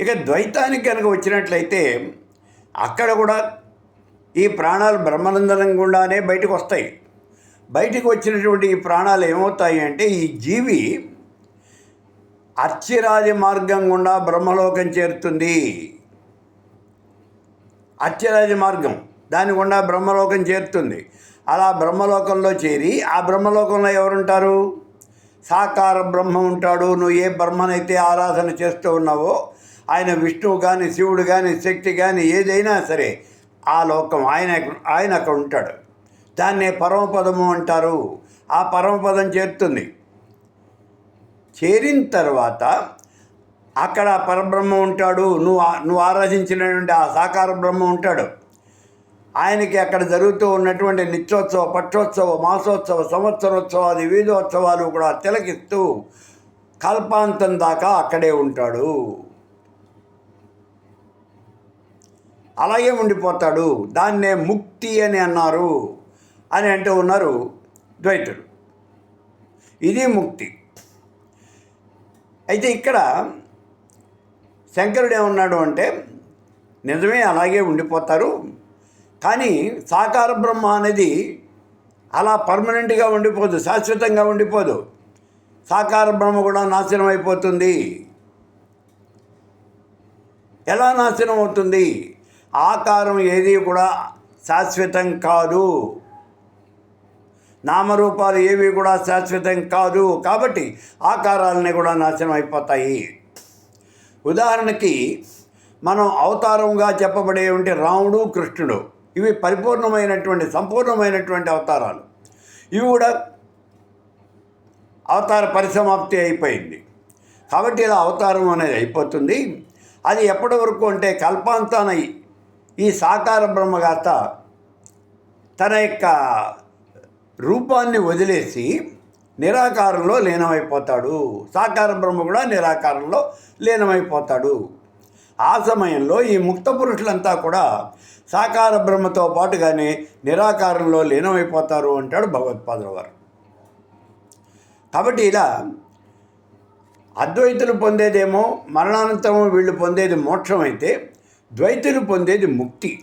ఇక ద్వైతానికి కనుక వచ్చినట్లయితే అక్కడ కూడా ఈ ప్రాణాలు బ్రహ్మానందనం గుండానే బయటకు వస్తాయి. బయటికి వచ్చినటువంటి ఈ ప్రాణాలు ఏమవుతాయి అంటే ఈ జీవి అర్చిరాజ మార్గం గుండా బ్రహ్మలోకం చేరుతుంది. అర్చిరాజ మార్గం దాని గుండా బ్రహ్మలోకం చేరుతుంది. అలా బ్రహ్మలోకంలో చేరి ఆ బ్రహ్మలోకంలో ఎవరుంటారు? సాకార బ్రహ్మ ఉంటాడు. నువ్వు ఏ బ్రహ్మనైతే ఆరాధన చేస్తూ ఉన్నావో ఆయన విష్ణువు కానీ శివుడు కానీ శక్తి కానీ ఏదైనా సరే ఆ లోకం ఆయన ఆయన అక్కడ ఉంటాడు. దాన్నే పరమపదము అంటారు. ఆ పరమపదం చేరుతుంది. చేరిన తర్వాత అక్కడ పరబ్రహ్మ ఉంటాడు. నువ్వు నువ్వు ఆరాధించినటువంటి ఆ సాకార బ్రహ్మ ఉంటాడు. ఆయనకి అక్కడ జరుగుతూ ఉన్నటువంటి నిత్యోత్సవ పక్షోత్సవ మాసోత్సవ సంవత్సరోత్సవాది వీధోత్సవాలు కూడా తిలకిస్తూ కల్పాంతం దాకా అక్కడే ఉంటాడు. అలాగే ఉండిపోతాడు. దాన్నే ముక్తి అని అన్నారు. అని అంటూ ఉన్నారు ద్వైతుడు. ఇది ముక్తి. అయితే ఇక్కడ శంకరుడు ఏమన్నాడు అంటే నిజమే అలాగే ఉండిపోతారు. కానీ సాకార బ్రహ్మ అనేది అలా పర్మనెంట్గా ఉండిపోదు శాశ్వతంగా ఉండిపోదు. సాకార బ్రహ్మ కూడా నాశనం అయిపోతుంది. ఎలా నాశనం అవుతుంది? ఆకారం ఏది కూడా శాశ్వతం కాదు. నామరూపాలు ఏవి కూడా శాశ్వతం కాదు. కాబట్టి ఆకారాలని కూడా నాశనం అయిపోతాయి. ఉదాహరణకి మనం అవతారంగా చెప్పబడే ఉంటే రాముడు కృష్ణుడు ఇవి పరిపూర్ణమైనటువంటి సంపూర్ణమైనటువంటి అవతారాలు. ఇవి కూడా అవతార పరిసమాప్తి అయిపోయింది. కాబట్టి ఇలా అవతారం అనేది అయిపోతుంది. అది ఎప్పటి వరకు అంటే కల్పాంతానై ఈ సాకార బ్రహ్మగాత తన యొక్క రూపాన్ని వదిలేసి నిరాకారంలో లీనమైపోతాడు. సాకార బ్రహ్మ కూడా నిరాకారంలో లీనమైపోతాడు. ఆ సమయంలో ఈ ముక్త పురుషులంతా కూడా సాకార బ్రహ్మతో పాటుగానే నిరాకారంలో లీనమైపోతారు అంటాడు భగవత్పాదుల వారు. కాబట్టి ఇలా అద్వైతులు పొందేదేమో మరణానంతరం వీళ్ళు పొందేది మోక్షం అయితే ద్వైతులు పొందేది ముక్తి.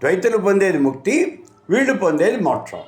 ద్వైతులు పొందేది ముక్తి వీళ్ళు పొందేది మోక్షం.